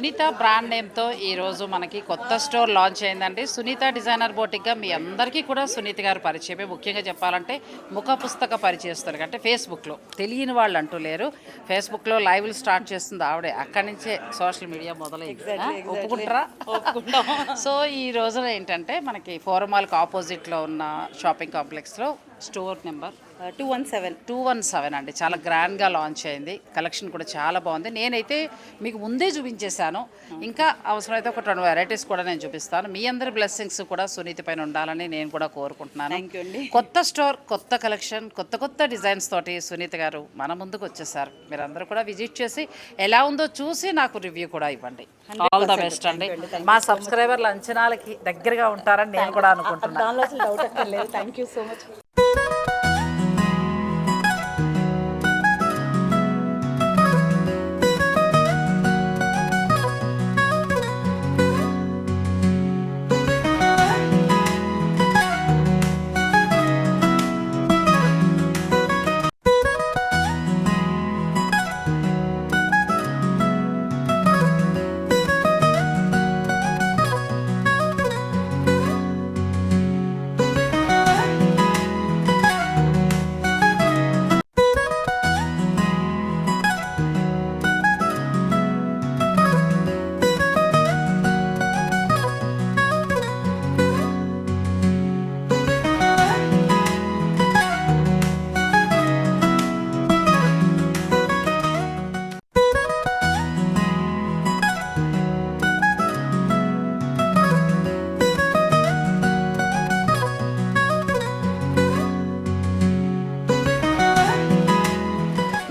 Sunitha brand నేమ్తో ఈరోజు మనకి కొత్త స్టోర్ లాంచ్ అయిందండి. సునీత డిజైనర్ బోటిక్గా మీ అందరికీ కూడా సునీత గారు పరిచయమే. ముఖ్యంగా చెప్పాలంటే ముఖ పుస్తక పరిచయస్తారు అంటే ఫేస్బుక్లో తెలియని వాళ్ళు అంటూ లేరు. ఫేస్బుక్లో లైవ్లు స్టార్ట్ చేస్తుంది ఆవిడే. అక్కడి నుంచే సోషల్ మీడియా మొదలైంది? ఒప్పుకుంటారా? సో ఈ రోజున ఏంటంటే మనకి ఫోరమాల్కి ఆపోజిట్లో ఉన్న షాపింగ్ కాంప్లెక్స్లో store number? Two one seven two one seven అండి. చాలా గ్రాండ్గా లాంచ్ అయింది. కలెక్షన్ కూడా చాలా బాగుంది. నేనైతే మీకు ముందే చూపించేశాను. ఇంకా అవసరమైతే ఒక రెండు వెరైటీస్ కూడా నేను చూపిస్తాను. మీ అందరి బ్లెస్సింగ్స్ కూడా సునీతి పైన ఉండాలని నేను కూడా కోరుకుంటున్నాను. కొత్త స్టోర్ కొత్త కలెక్షన్ కొత్త కొత్త డిజైన్స్ తోటి సునీత గారు మన ముందుకు వచ్చేసారు. మీరందరూ కూడా విజిట్ చేసి ఎలా ఉందో చూసి నాకు రివ్యూ కూడా ఇవ్వండి. ఆల్ ద బెస్ట్ అండి. మా సబ్స్క్రైబర్ల అంచనాలకి దగ్గరగా ఉంటారని నేను కూడా అనుకుంటున్నాను థ్యాంక్ యూ సో మచ్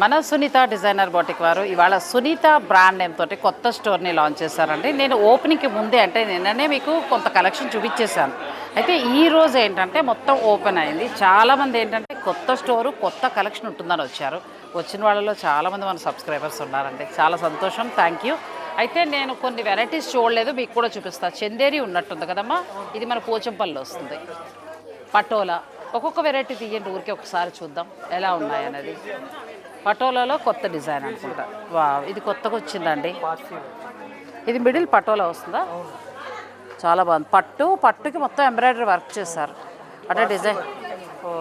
మన సునీత డిజైనర్ బోటిక్ వారు ఇవాళ సునీత బ్రాండ్ నేమ్ తోటి కొత్త స్టోర్ని లాంచ్ చేశారండి. నేను ఓపెనింగ్కి ముందే అంటే నిన్ననే మీకు కొంత కలెక్షన్ చూపించేశాను. అయితే ఈ రోజు ఏంటంటే మొత్తం ఓపెన్ అయింది. చాలామంది ఏంటంటే కొత్త స్టోరు కొత్త కలెక్షన్ ఉంటుందని వచ్చారు. వచ్చిన వాళ్ళలో చాలామంది మన సబ్స్క్రైబర్స్ ఉన్నారండి. చాలా సంతోషం. థ్యాంక్ యూ అయితే నేను కొన్ని వెరైటీస్ చూడలేదు. మీకు కూడా చూపిస్తాను చందేరి ఉన్నట్టుంది కదమ్మా. ఇది మన పోచంపల్లిలో వస్తుంది. పటోలా. ఒక్కొక్క వెరైటీ తీయండి. ఊరికే ఒకసారి చూద్దాం. ఎలా ఉన్నాయి అనేది. పటోలాలో కొత్త డిజైన్ అనుకుంటా. వా ఇది కొత్తగా వచ్చిందండి. ఇది మిడిల్ పటోలా వస్తుందా? చాలా బాగుంది. పట్టు పట్టుకి మొత్తం ఎంబ్రాయిడరీ వర్క్ చేశారు. అంటే డిజైన్ ఓ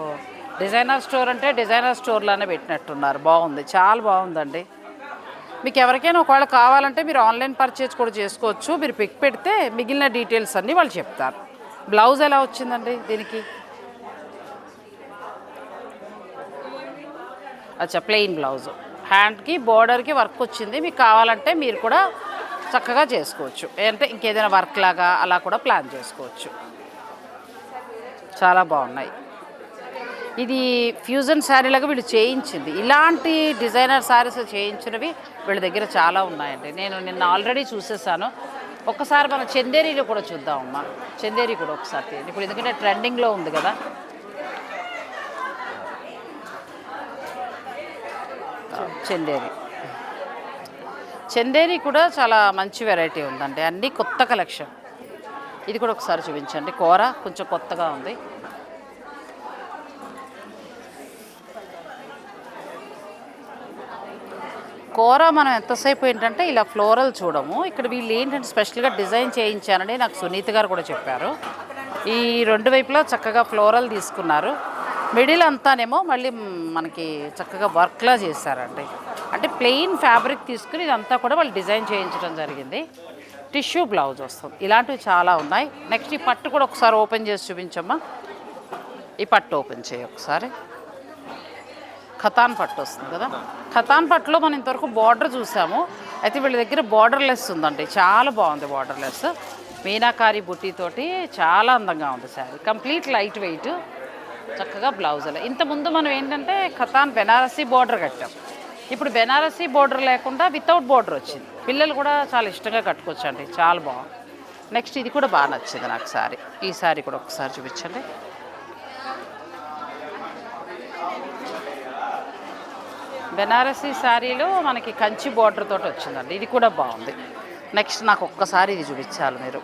డిజైనర్ స్టోర్ అంటే డిజైనర్ స్టోర్లోనే పెట్టినట్టున్నారు. బాగుంది. చాలా బాగుందండి. మీకు ఎవరికైనా ఒకవేళ కావాలంటే మీరు ఆన్లైన్ పర్చేజ్ కూడా చేసుకోవచ్చు. మీరు పిక్ పెడితే మిగిలిన డీటెయిల్స్ అన్నీ వాళ్ళు చెప్తారు. బ్లౌజ్ ఎలా వచ్చిందండి దీనికి? అచ్చా ప్లెయిన్ బ్లౌజ్ హ్యాండ్కి బోర్డర్కి వర్క్ వచ్చింది. మీకు కావాలంటే మీరు కూడా చక్కగా చేసుకోవచ్చు. అంటే ఇంకేదైనా వర్క్ లాగా అలా కూడా ప్లాన్ చేసుకోవచ్చు. చాలా బాగున్నాయి. ఇది ఫ్యూజన్ శారీ లాగా వీళ్ళు చేయించింది. ఇలాంటి డిజైనర్ శారీస్ చేయించినవి వీళ్ళ దగ్గర చాలా ఉన్నాయండి. నేను నిన్న ఆల్రెడీ చూసేసాను. ఒక్కసారి మనం చందేరీలో కూడా చూద్దామమ్మా. చందేరి కూడా ఒకసారి ఇప్పుడు ఎందుకంటే ట్రెండింగ్లో ఉంది కదా. చందేరి చందేరి కూడా చాలా మంచి వెరైటీ ఉందండి. అన్నీ కొత్త కలెక్షన్. ఇది కూడా ఒకసారి చూపించండి. కూర కొంచెం కొత్తగా ఉంది. కూర మనం ఎంతసేపు ఏంటంటే ఇలా ఫ్లోరల్ చూడము. ఇక్కడ వీళ్ళు ఏంటంటే స్పెషల్గా డిజైన్ చేయించానని నాకు సునీత గారు కూడా చెప్పారు. ఈ రెండు వైపులా చక్కగా ఫ్లోరల్ తీసుకున్నారు. మిడిల్ అంతానేమో మళ్ళీ మనకి చక్కగా వర్క్లా చేశారండి. అంటే ప్లెయిన్ ఫ్యాబ్రిక్ తీసుకుని ఇదంతా కూడా వాళ్ళు డిజైన్ చేయించడం జరిగింది. టిష్యూ బ్లౌజ్ వస్తుంది. ఇలాంటివి చాలా ఉన్నాయి. నెక్స్ట్ ఈ పట్టు కూడా ఒకసారి ఓపెన్ చేసి చూపించమ్మా. ఈ పట్టు ఓపెన్ చేయి ఒకసారి. ఖతాన్ పట్టు వస్తుంది కదా? ఖతాన్ పట్టులో మనం ఇంతవరకు బార్డర్ చూసాము. అయితే వీళ్ళ దగ్గర బార్డర్ లెస్ ఉందండి. చాలా బాగుంది బార్డర్ లెస్ మీనాకారి బుట్టితోటి చాలా అందంగా ఉంది శారీ. Complete light wait. చక్కగా బ్లౌజులు. ఇంతకుముందు మనం ఏంటంటే ఖతాన్ బెనారసీ బార్డర్ కట్టాం. ఇప్పుడు బెనారసీ బోర్డర్ లేకుండా వితౌట్ బోర్డర్ వచ్చింది. పిల్లలు కూడా చాలా ఇష్టంగా కట్టుకోవచ్చు అండి చాలా బాగుంది నెక్స్ట్ ఇది కూడా బాగా నచ్చింది నాకు సారీ. ఈ సారీ కూడా ఒకసారి చూపించండి. బెనారసీ శారీలో మనకి కంచి బోర్డర్ తోటి వచ్చిందండి. ఇది కూడా బాగుంది. నెక్స్ట్ నాకు ఒక్కసారి ఇది చూపించాలి మీరు.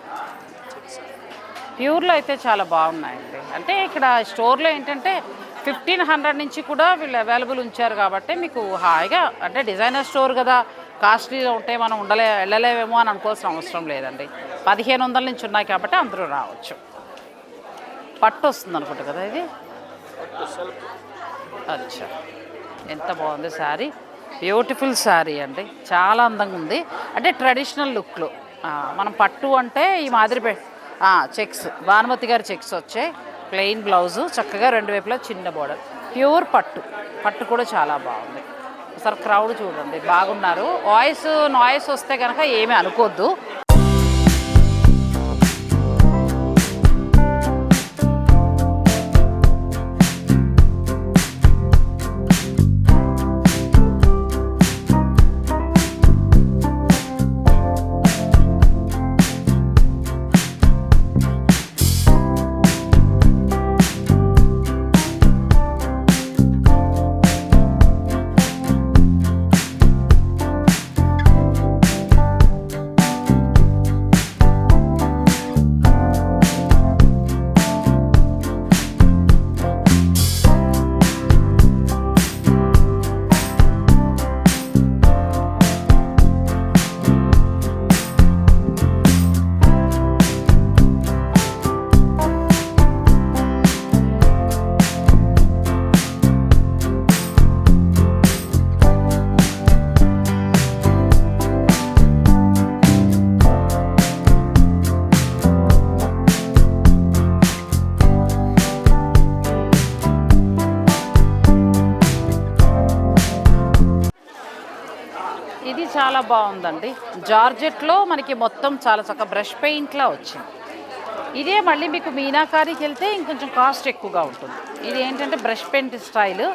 ప్యూర్లో అయితే చాలా బాగున్నాయండి. అంటే ఇక్కడ స్టోర్లో ఏంటంటే ఫిఫ్టీన్ హండ్రెడ్ నుంచి కూడా వీళ్ళు అవైలబుల్ ఉంచారు కాబట్టి మీకు హాయిగా అంటే డిజైనర్ స్టోర్ కదా కాస్ట్లీగా ఉంటే మనం ఉండలే వెళ్ళలేమేమో అని అనుకోవాల్సిన అవసరం లేదండి. పదిహేను వందల నుంచి ఉన్నాయి కాబట్టి అందరూ రావచ్చు. పట్టు వస్తుంది అనుకుంటా కదా ఇది? అచ్చా. ఎంత బాగుంది శారీ. బ్యూటిఫుల్ శారీ అండి. చాలా అందంగా ఉంది. అంటే ట్రెడిషనల్ లుక్లో. మనం పట్టు అంటే ఈ మాదిరి పె చెక్స్. భానుమతి గారి చెక్స్ వచ్చాయి. ప్లెయిన్ బ్లౌజు చక్కగా రెండు వైపులా చిన్న బోర్డర్. ప్యూర్ పట్టు. పట్టు కూడా చాలా బాగుంది. ఒకసారి క్రౌడ్ చూడండి. బాగున్నారు. వాయిస్ నాయిస్ వస్తే కనుక ఏమీ అనుకోవద్దు బాగుందండి. జార్జెట్లో మనకి మొత్తం చాలా చక్కగా బ్రష్ పెయింట్లా వచ్చింది. ఇదే మళ్ళీ మీకు మీనాకారికి వెళ్తే ఇంకొంచెం కాస్ట్ ఎక్కువగా ఉంటుంది. ఇది ఏంటంటే బ్రష్ పెయింట్ స్టైల్.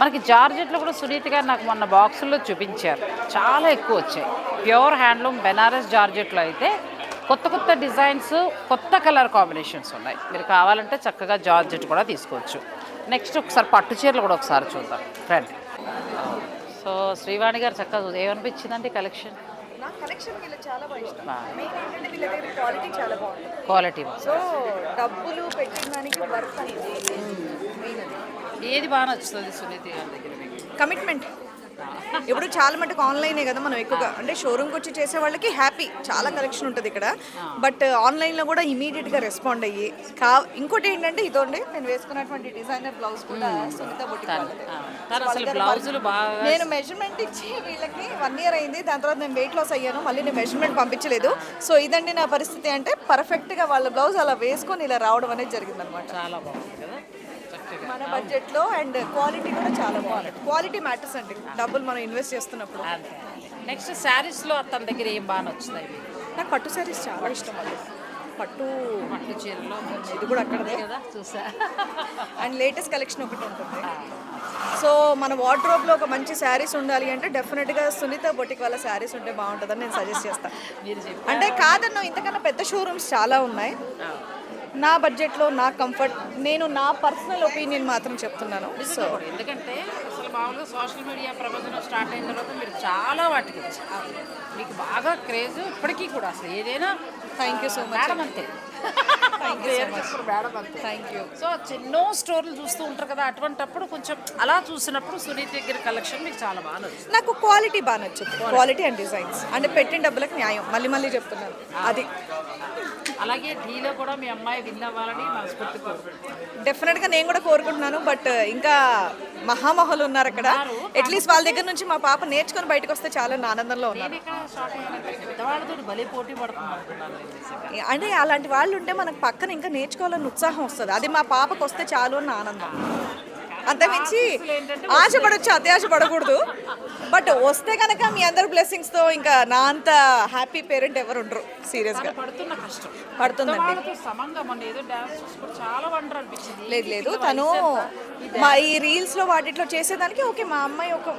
మనకి జార్జెట్లో కూడా సునీత గారు నాకు మొన్న బాక్సుల్లో చూపించారు. చాలా ఎక్కువ వచ్చాయి. ప్యూర్ హ్యాండ్లూమ్ బెనారస్ జార్జెట్లో అయితే కొత్త కొత్త డిజైన్స్ కొత్త కలర్ కాంబినేషన్స్ ఉన్నాయి. మీరు కావాలంటే చక్కగా జార్జెట్ కూడా తీసుకోవచ్చు. నెక్స్ట్ ఒకసారి పట్టు చీరలు కూడా ఒకసారి చూద్దాం. ఫ్రెండ్ సో శ్రీవాణి గారు చక్కగా ఏమనిపించిందండి కలెక్షన్? నా కలెక్షన్ చాలా బాగా ఇష్టం. మెయిన్ ఏంటంటే వీళ్ళ దగ్గర క్వాలిటీ చాలా బాగుంది క్వాలిటీ సో డబ్బులు పెట్టిన దానికి వర్క్ అనేది మెయిన్ అది. ఏది బాగా నచ్చుతుంది సునీత గారి దగ్గర మీకు? కమిట్మెంట్ ఇప్పుడు చాలా మటుకు ఆన్లైనే కదా మనం ఎక్కువగా. అంటే షోరూమ్కి వచ్చి చేసే వాళ్ళకి హ్యాపీ చాలా కలెక్షన్ ఉంటుంది ఇక్కడ. బట్ ఆన్లైన్లో కూడా ఇమీడియట్గా రెస్పాండ్ అయ్యి కా ఇంకోటి ఏంటంటే ఇదోండి నేను వేసుకున్నటువంటి డిజైనర్ బ్లౌజ్ కూడా సునీత వాళ్ళదే. తను అసలు బ్లౌజులు బాగా నేను మెజర్మెంట్ ఇచ్చి వీళ్ళకి వన్ ఇయర్ అయింది. దాని తర్వాత నేను వెయిట్ లాస్ అయ్యాను. మళ్ళీ నేను మెజర్మెంట్ పంపించలేదు. సో ఇదండి నా పరిస్థితి అంటే పర్ఫెక్ట్గా వాళ్ళ బ్లౌజ్ అలా వేసుకొని ఇలా రావడం అనేది జరిగింది అనమాట చాలా బాగుంది కదా? చక్కగా. మన బడ్జెట్లో అండ్ క్వాలిటీ కూడా చాలా బాగుంది. క్వాలిటీ మ్యాటర్స్ అండి. డబ్బులు మనం ఇన్వెస్ట్ చేస్తున్నప్పుడు. నెక్స్ట్ శారీస్లో తన దగ్గర ఏం బాగా నచ్చుతాయి నాకు పట్టు శారీస్ చాలా ఇష్టం అండి. పట్టు పట్టు చీరలో. ఇది కూడా అక్కడదే. కదా చూసా. అండ్ లేటెస్ట్ కలెక్షన్ ఒకటి ఉంటుంది. సో మన వార్డ్రోబ్లో ఒక మంచి శారీస్ ఉండాలి అంటే డెఫినెట్గా సునీత బొటిక్ వాళ్ళ శారీస్ ఉంటే బాగుంటుందని నేను సజెస్ట్ చేస్తాను అంటే కాదన్న ఇంతకన్నా పెద్ద షోరూమ్స్ చాలా ఉన్నాయి. నా బడ్జెట్లో నా కంఫర్ట్ నేను నా పర్సనల్ ఒపీనియన్ మాత్రం చెప్తున్నాను. సో ఎందుకంటే అసలు మామూలుగా సోషల్ మీడియా ప్రపంచం స్టార్ట్ అయిన తర్వాత మీరు చాలా వాటికి మీకు బాగా క్రేజ్ ఇప్పటికీ కూడా అసలు ఏదైనా థ్యాంక్ యూ సో మచ్ అంతే. థ్యాంక్ యూ సో ఎన్నో స్టోర్లు చూస్తూ ఉంటారు కదా అటువంటప్పుడు కొంచెం అలా చూసినప్పుడు సునీత దగ్గర కలెక్షన్ మీకు చాలా బాగా నాకు క్వాలిటీ బాగా నచ్చుతుంది. క్వాలిటీ అండ్ డిజైన్స్ అంటే పెట్టిన డబ్బులకు న్యాయం. మళ్ళీ మళ్ళీ చెప్తున్నాను. అది. అలాగే ఢీలో కూడా మీ అమ్మాయి విన్ అవ్వాలని మనస్ఫూర్తి డెఫినెట్గా నేను కూడా కోరుకుంటున్నాను బట్ ఇంకా మహామహులు ఉన్నారు అక్కడ అట్లీస్ట్ వాళ్ళ దగ్గర నుంచి మా పాప నేర్చుకొని బయటకు వస్తే చాలా ఆనందంలో. అంటే అలాంటి వాళ్ళు ఉంటే మనకు పక్కన ఇంకా నేర్చుకోవాలని ఉత్సాహం వస్తుంది. అది మా పాపకు వస్తే చాలు అని నా ఆనందం. అంతమించి ఆశపడొచ్చు అత్యాశ పడకూడదు. బట్ వస్తే కనుక మీ అందరి బ్లెస్సింగ్స్తో ఇంకా నా అంత హ్యాపీ పేరెంట్ ఎవరు ఉండరు సీరియస్గా పడుతున్న కష్టం. పడుతుందండి. వాళ్ళతో సమంగా మొన్న ఏదో డాన్స్ చూసుకుంటే చాలా వండర్ అనిపించింది. లేదు లేదు తను మా ఈ రీల్స్లో వాటిట్లో చేసేదానికి ఓకే మా అమ్మాయి ఒక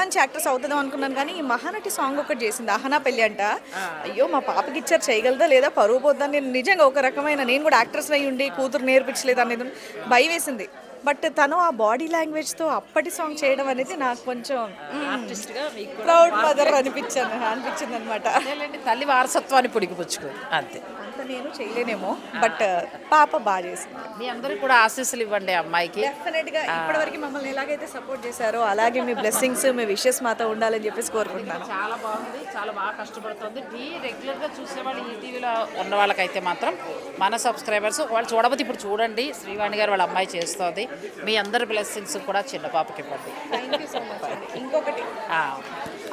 మంచి యాక్ట్రెస్ అవుతుందాం అనుకున్నాను. కానీ ఈ మహానటి సాంగ్ ఒకటి చేసింది అహనా పెళ్ళి అంట. అయ్యో మా పాపకి ఇచ్చారు చేయగలదా లేదా? పరువు పోద్దా నేను నిజంగా ఒక రకమైన నేను కూడా యాక్ట్రెస్ అయి ఉండి కూతురు నేర్పించలేదు అనేది భయం వేసింది. బట్ తను ఆ బాడీ లాంగ్వేజ్తో అప్పటి సాంగ్ చేయడం అనేది నాకు కొంచెం ప్రౌడ్ మదర్ అనిపించాను అనిపించింది అనమాట తల్లి వారసత్వాన్ని పుడికిపుచ్చుకో అంతే. అంత నేను చేయలేనేమో బట్ పాప బాగా చేసింది. మీ అందరికీ కూడా ఆశీస్సులు ఇవ్వండి అమ్మాయికి. డెఫినెట్గా ఇప్పటివరకు మమ్మల్ని ఎలాగైతే సపోర్ట్ చేశారో అలాగే మీ బ్లెస్సింగ్స్ మీ విషెస్ మాతో ఉండాలని చెప్పేసి కోరుకుంటున్నాను. చాలా బాగుంది చాలా బాగా కష్టపడుతుంది. టీ రెగ్యులర్గా చూసేవాళ్ళు ఈ టీవీలో ఉన్న వాళ్ళకైతే మాత్రం మన సబ్స్క్రైబర్స్ వాళ్ళు చూడబోతే ఇప్పుడు చూడండి శ్రీవాణి గారు వాళ్ళ అమ్మాయి చేస్తుంది. మీ అందరి బ్లెస్సింగ్స్ కూడా చిన్న పాపకి ఇవ్వండి. ఇంకొకటి.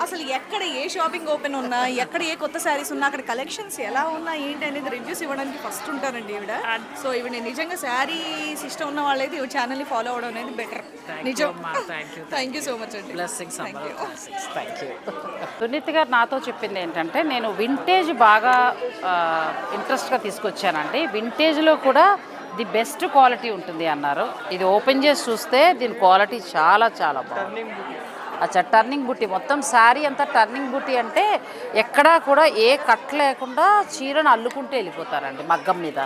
అసలు ఎక్కడ ఏ షాపింగ్ ఓపెన్ ఉన్నా ఎక్కడ ఏ కొత్త శారీస్ ఉన్నా అక్కడ కలెక్షన్స్ ఎలా ఉన్నా ఏంటి అనేది రివ్యూస్ ఇవ్వడానికి ఫస్ట్ ఉంటారండి ఈవిడ. సో ఈవిడ నిజంగా శారీస్ ఇష్టం ఉన్న వాళ్ళైతే ఈ ఛానల్ని ఫాలో అవడం అనేది బెటర్ నిజం. థ్యాంక్ యూ సో మచ్ అండి. సునీత్ గారు నాతో చెప్పింది ఏంటంటే నేను వింటేజ్ బాగా ఇంట్రెస్ట్గా తీసుకొచ్చానండి. వింటేజ్లో కూడా ది బెస్ట్ క్వాలిటీ ఉంటుంది అన్నారు. ఇది ఓపెన్ చేసి చూస్తే దీని క్వాలిటీ చాలా చాలా బాగుంది. టర్నింగ్ బుట్టి మొత్తం శారీ అంతా టర్నింగ్ బుట్టి అంటే ఎక్కడా కూడా ఏ కట్ లేకుండా చీరను అల్లుకుంటూ వెళ్ళిపోతారండి మగ్గం మీద.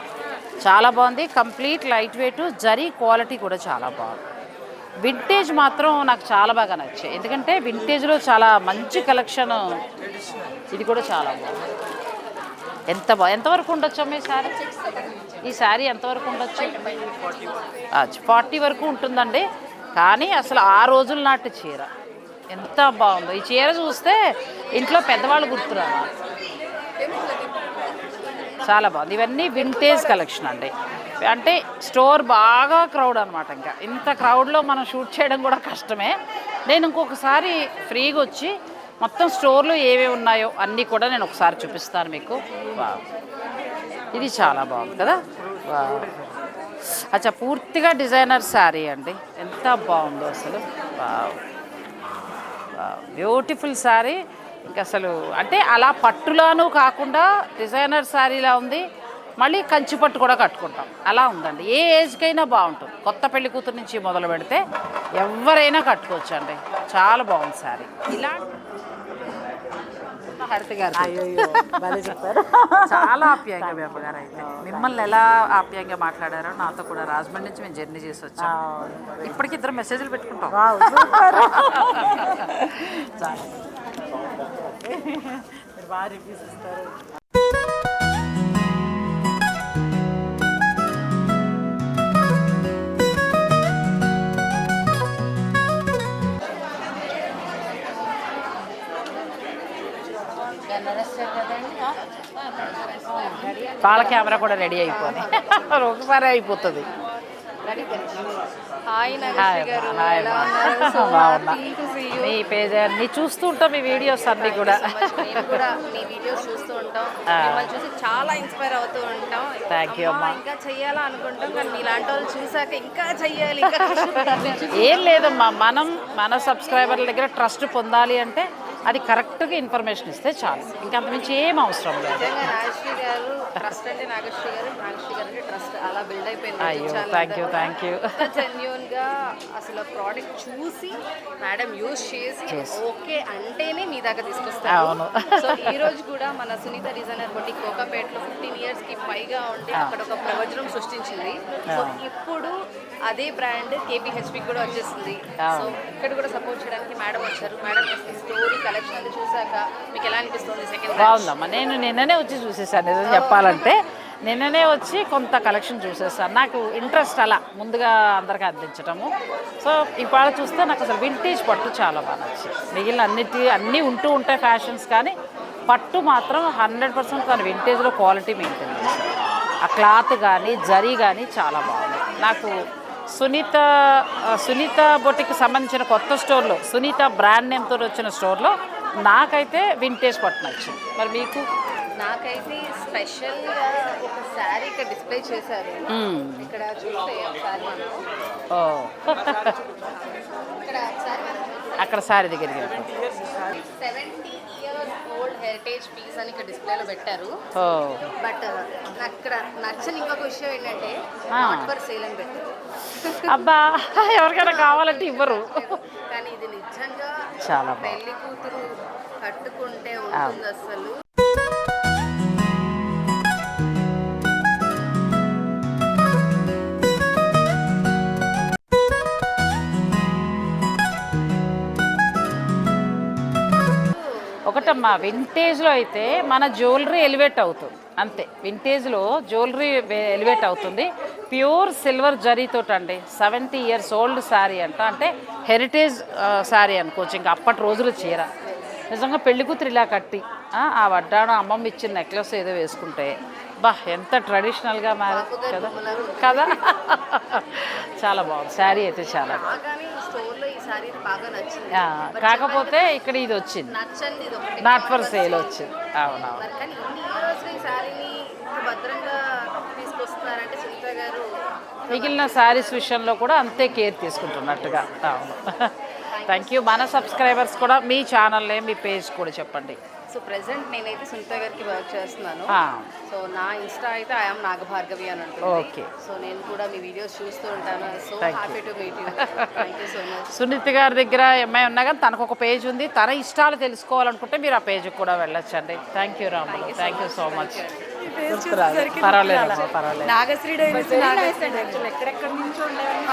చాలా బాగుంది. Complete light weight zari quality కూడా చాలా బాగుంది. వింటేజ్ మాత్రం నాకు చాలా బాగా నచ్చాయి. ఎందుకంటే వింటేజ్లో చాలా మంచి కలెక్షన్ ఇది కూడా చాలా బాగుంది. ఎంత బా ఎంతవరకు ఉండొచ్చు అమ్మ ఈ శారీ ఈ శారీ ఎంతవరకు ఉండొచ్చు? ఫార్టీ వరకు ఉంటుందండి. కానీ అసలు ఆ రోజుల నాటి చీర. ఎంత బాగుందో. ఈ చీర చూస్తే ఇంట్లో పెద్దవాళ్ళు గుర్తురావాలి చాలా బాగుంది. ఇవన్నీ వింటేజ్ కలెక్షన్ అండి. అంటే స్టోర్ బాగా క్రౌడ్ అనమాట ఇంకా. ఇంత క్రౌడ్లో మనం షూట్ చేయడం కూడా కష్టమే. నేను ఇంకొకసారి ఫ్రీగా వచ్చి మొత్తం స్టోర్లో ఏవేవి ఉన్నాయో అన్నీ కూడా నేను ఒకసారి చూపిస్తాను మీకు. వావ్. ఇది చాలా బాగుంది కదా? వావ్. అచ్చా పూర్తిగా డిజైనర్ శారీ అండి. ఎంత బాగుందో అసలు. వావ్. బ్యూటిఫుల్ శారీ ఇంకా అసలు అంటే అలా పట్టులాను కాకుండా డిజైనర్ శారీలా ఉంది. మళ్ళీ కంచి పట్టు కూడా కట్టుకుంటాం. అలా ఉందండి. ఏ ఏజ్కైనా బాగుంటుంది. కొత్త పెళ్ళి కూతురు నుంచి మొదలు పెడితే ఎవరైనా కట్టుకోవచ్చు అండి చాలా బాగుంది శారీ ఇలా హరిత గారు. చాలా ఆప్యాయంగా మీ అమ్మగారు అయితే. మిమ్మల్ని ఎలా ఆప్యాయంగా మాట్లాడారో నాతో కూడా రాజమండ్రి నుంచి మేము జర్నీ చేసి వచ్చాం. ఇప్పటికి ఇద్దరు మెసేజ్లు పెట్టుకుంటాం. బాగా రివ్యూస్ ఇస్తారు. వాళ్ళ కెమెరా కూడా రెడీ అయిపోయింది. ఒకసారి అయిపోతుంది. యూ మీ పేజ్ అన్ని చూస్తూ ఉంటాం మీ వీడియోస్ అన్ని కూడా. మీ వీడియోస్ చూస్తూ ఉంటాం. మిమ్మల్ని చూసి చాలా ఇన్స్పైర్ అవుతూ ఉంటాం. అమ్మా, అమ్మా. ఇంకా చెయ్యాలా అనుకుంటాం కానీ మీలాంటి వాళ్ళు చూసాక ఇంకా చెయ్యాలి. ఏం లేదమ్మా మనం మన సబ్స్క్రైబర్ల దగ్గర ట్రస్ట్ పొందాలి అంటే అది కరెక్ట్గా ఇన్ఫర్మేషన్ ఇస్తే చాలు. ఇంకంతమించి ఏం అవసరం లేదు. ట్రస్ట్ అంటే నాగశ్రీ గారు నాగశ్రీ గారు అంటే ట్రస్ట్. అలా బిల్డ్ అయిపోయింది. అయ్యో థ్యాంక్ యూ థ్యాంక్ యూ జెన్యున్గా అసలు ప్రోడక్ట్ చూసి మేడం యూజ్ చేసి ఓకే అంటేనే మీ దాకా తీసుకొస్తారు. అవును. సో ఈ రోజు కూడా మన సునీత డిజైనర్ బొట్టి కోకాపేటలో ఫిఫ్టీన్ ఇయర్స్కి పైగా ఉండి అక్కడ ఒక ప్రవచనం సృష్టించింది. సో ఇప్పుడు అదే బ్రాండ్ కేపీహెచ్పి కూడా వచ్చేసింది. సో ఇక్కడ కూడా సపోర్ట్ చేయడానికి మేడం వచ్చారు. మేడం స్టోరీ కలెక్షన్ అది చూసాక మీకు ఎలా అనిపిస్తుంది సెకండ్ బాగుందమ్మా. నేను నిన్ననే వచ్చి చూసేసాను. నిజం చెప్పాలంటే నిన్ననే వచ్చి కొంత కలెక్షన్ చూసేసాను. నాకు ఇంట్రెస్ట్ అలా ముందుగా అందరికీ అందించడము సో ఇవాళ చూస్తే నాకు అసలు వింటేజ్ పట్టు చాలా బాగా నచ్చింది. మిగిలిన అన్నిటి అన్నీ ఉంటూ ఉంటాయి ఫ్యాషన్స్ కానీ పట్టు మాత్రం హండ్రెడ్ పర్సెంట్ తన వింటేజ్లో క్వాలిటీ మెయింటైన్ చేసింది. ఆ క్లాత్ కానీ జరీ కానీ చాలా బాగుంది. నాకు సునీత సునీత బొటికి సంబంధించిన కొత్త స్టోర్లో సునీత బ్రాండ్ నేమ్తో వచ్చిన స్టోర్లో నాకైతే వింటేజ్ పట్టు నచ్చింది మరి మీకు? నాకైతే స్పెషల్గా ఒక శారీ ఇక్కడ డిస్ప్లే చేశారు. ఇక్కడ చూస్తే ఒకసారి మనం. ఇక్కడ అక్కడ సారీ దగ్గరికి సెవెంటీ హెరిటేజ్ పీస్ అని ఇక్కడ డిస్ప్లేలో పెట్టారు. బట్ నాకు ఇక్కడ నచ్చని ఇంకొక విషయం ఏంటంటే. నాట్ ఫర్ సేల్ అని పెట్టారు. అబ్బా ఎవరికైనా కావాలంటే ఇవ్వరు. కానీ ఇది నిజంగా చాలా. పెళ్ళి కూతురు కట్టుకుంటే ఉంటుంది అసలు ఒకటమ్మా వింటేజ్లో అయితే మన జ్యువెలరీ ఎలివేట్ అవుతుంది. అంతే వింటేజ్లో జ్యువెలరీ ఎలివేట్ అవుతుంది. ప్యూర్ సిల్వర్ జరీతోటి అండి సెవెంటీ ఇయర్స్ ఓల్డ్ శారీ అంట. అంటే హెరిటేజ్ శారీ అనుకోవచ్చు ఇంకా అప్పటి రోజులు చీర. నిజంగా పెళ్ళి కూతురు ఇలా కట్టి ఆ, వడ్డాణం అమ్మమ్మ ఇచ్చిన నెక్లెస్ ఏదో వేసుకుంటే బా ఎంత ట్రెడిషనల్గా మారి కదా? కదా? చాలా బాగుంది. శారీ అయితే చాలా బాగా నచ్చింది. కాకపోతే ఇక్కడ ఇది వచ్చింది. నచ్చండి ఇది ఒకటి. నాట్ ఫర్ సేల్ వచ్చింది. అవునవును. మరి కానీ ఇన్ని ఇయర్స్ ఈ సారీని ఇంత భద్రంగా తీసుకొస్తున్నారంటే సునీత గారు మిగిలిన శారీస్ విషయంలో కూడా అంతే కేర్ తీసుకుంటున్నట్టుగా. అవును. థ్యాంక్ యూ మన సబ్స్క్రైబర్స్ కూడా మీ ఛానల్ మీ పేజ్ కూడా చెప్పండి. సో ప్రెసెంట్ నేనైతే సునీత గారికి వర్క్ చేస్తున్నాను. సో నా ఇన్స్టా అయితే ఐఎమ్ నాగభార్గవి అని ఉంటుంది. ఓకే సో నేను కూడా మీ వీడియోస్ చూస్తూ ఉంటాను. So. Happy to meet you thank you so much Sunitha గారి దగ్గర ఎంఐ ఉన్నా కానీ తనకు ఒక పేజ్ ఉంది. తన ఇష్టాలు తెలుసుకోవాలనుకుంటే మీరు ఆ పేజ్కి కూడా వెళ్ళొచ్చండి. Thank you Ramulu thank you so much పర్వాలేదు పర్వాలేదు. నాగశ్రీ డైరీస్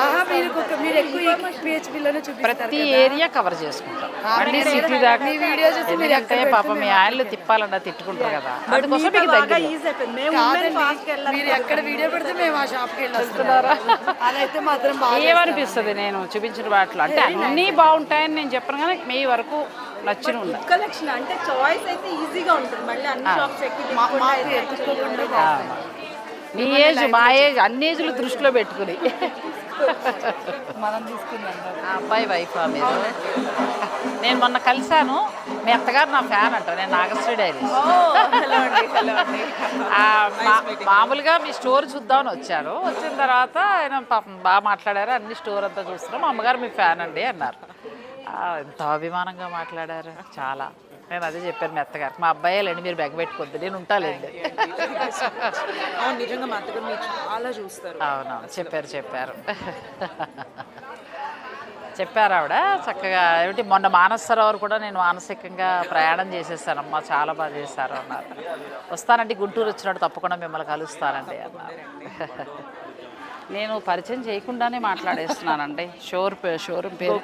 ఆహా, మీరు ఒక- మీరు ఎక్కువ పిహెచ్పిలోనే చూపిస్తారు ప్రతి ఏరియా కవర్ చేసుకుంటాం. మళ్ళీ సిటీ దాకా మీ వీడియో చూసి మీరు ఎందుకంటే పాప మీ ఆయనలు తిప్పాలన్నా తిట్టుకుంటారు కదా. అందుకోసం మీకు దగ్గర మీరు ఎక్కడ వీడియో పెడితే మేము ఆ షాప్కి వెళ్ళి వస్తున్నారా అదైతే మాత్రం బాగా ఏమనిపిస్తుంది నేను చూపించిన వాటిలో? అంటే అన్నీ బాగుంటాయని నేను చెప్పను కానీ మీ వరకు నచ్చిన ఉండాలి కలెక్షన్ అంటే చాయిస్ అయితే ఈజీగా ఉంటుంది. మళ్ళీ అన్ని షాప్స్ ఎక్కి మీ ఏజ్ మా ఏజ్ అన్ని ఏజ్లు దృష్టిలో పెట్టుకుని. మనం తీసుకుందాం ఆ అబ్బాయి వైఫ్ మీరు? నేను మొన్న కలిశాను. మీ అత్తగారు నా ఫ్యాన్ అంట. నేను నాగశ్రీ డైరీస్. మా- మామూలుగా మీ స్టోర్ చూద్దామని వచ్చాను. వచ్చిన తర్వాత ఆయన పాపం బాగా మాట్లాడారు. అన్ని స్టోర్ అంతా చూస్తున్నాం. మా అమ్మగారు మీ ఫ్యాన్ అండి అన్నారు. ఎంత అభిమానంగా మాట్లాడారు. చాలా. నేను అదే చెప్పాను మీ అత్తగారు. మా అబ్బాయి లేండి మీరు బెగ పెట్టుకోద్దు నేను ఉంటాలేండి నిజంగా మా అత్తగారు మీరు చాలా చూస్తారు. అవునవును. చెప్పారు చెప్పారు. చెప్పారు ఆవిడ. చక్కగా ఏమిటి మొన్న మానస సరోవర్ కూడా నేను మానసికంగా ప్రయాణం చేసేసానమ్మా. చాలా బాగా చేశారు అన్నారు. వస్తానండి గుంటూరు వచ్చినట్టు తప్పకుండా మిమ్మల్ని కలుస్తానండి అన్నారు. నేను పరిచయం చేయకుండానే మాట్లాడేస్తున్నానండి. షోర్ షోరూమ్ పేరు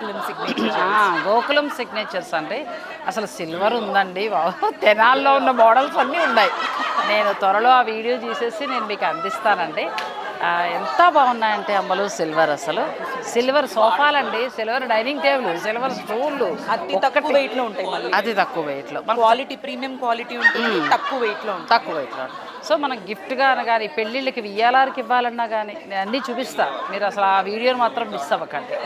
ఆ, గోకులం సిగ్నేచర్స్ అండి. అసలు సిల్వర్ ఉందండి వావ్. తెనాల్లో ఉన్న మోడల్స్ అన్నీ ఉన్నాయి. నేను త్వరలో ఆ వీడియో తీసేసి నేను మీకు అందిస్తానండి. ఎంత బాగున్నాయంటే అమ్మలు సిల్వర్ అసలు. సిల్వర్ సోఫాలండి సిల్వర్ డైనింగ్ టేబుల్ సిల్వర్ స్టూళ్ళు అతి తక్కువ వెయిట్లో ఉంటాయి అతి తక్కువ వెయిట్లో క్వాలిటీ ప్రీమియం క్వాలిటీ ఉంటుంది తక్కువ వెయిట్లో ఉంటుంది తక్కువ వెయిట్లో సో మనం గిఫ్ట్గా కానీ పెళ్ళిళ్ళకి వియ్యాలారికి ఇవ్వాలన్నా కానీ నేను అన్నీ చూపిస్తాను మీరు అసలు ఆ వీడియోని మాత్రం మిస్ అవ్వకండి.